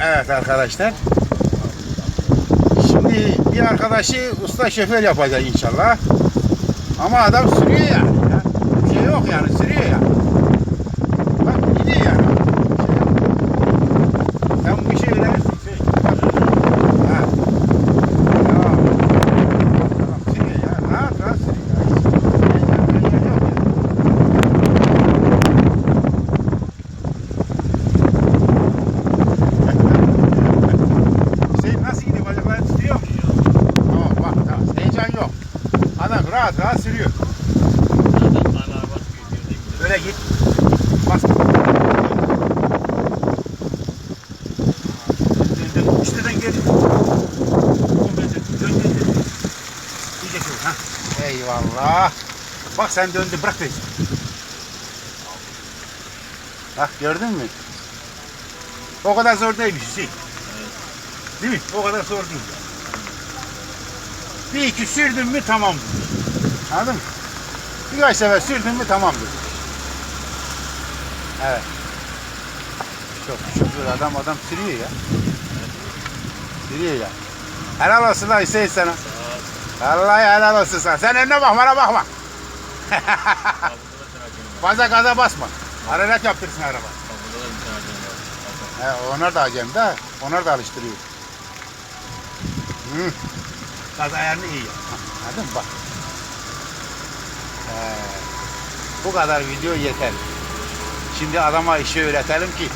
Evet arkadaşlar. Şimdi bir arkadaşı usta şoför yapacak inşallah. Ama adam sürüyor yani. ya. Bir şey yok yani sürüyor ya. Bak gidiyor yani. Bir şey yok. Sen bu işi öğrenirsin. Şey. Ha. Tamam. Tamam, sürüyor ya. Rahat rahat sürüyor ya. Hiç heyecan yok ya. Hüseyin nasıl gidiyor? Bacakları tutuyor mu? Tamam bak tamam. Heyecan yok. Adam rahat rahat sürüyor. Böyle git. Bas. Dön, dön. İyice şöyle, ha. Eyvallah. Bak sen döndün bırak beni. Bak gördün mü? O kadar zor değilmiş Hüseyin. Değil mi? O kadar zor değil. Bir iki sürdün mü tamamdır. Anladın mı? Birkaç sefer sürdün mü tamamdır. Evet. Çok şoför adam adam sürüyor ya. Sürüyor ya. Helal olsun lan Hüseyin sana. Vallahi helal olsun sana. Sen önüne bak bana bakma. Fazla gaza basma. Hararet yaptırsın araba. He, onlar da acemde. Onlar da alıştırıyor. Hı. Gaz ayarını iyi yap. Anladın mı? Bak. He. Bu kadar video yeter. Şimdi adama işi öğretelim ki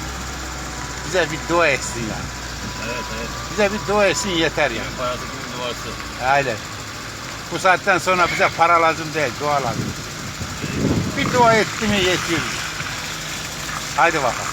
bize bir dua etsin yani. Evet evet. Bize bir dua etsin yeter yani. Parası kimin duası? Aynen. Bu saatten sonra bize para lazım değil, dua lazım. Bir dua etti mi yetiyor. Haydi bakalım.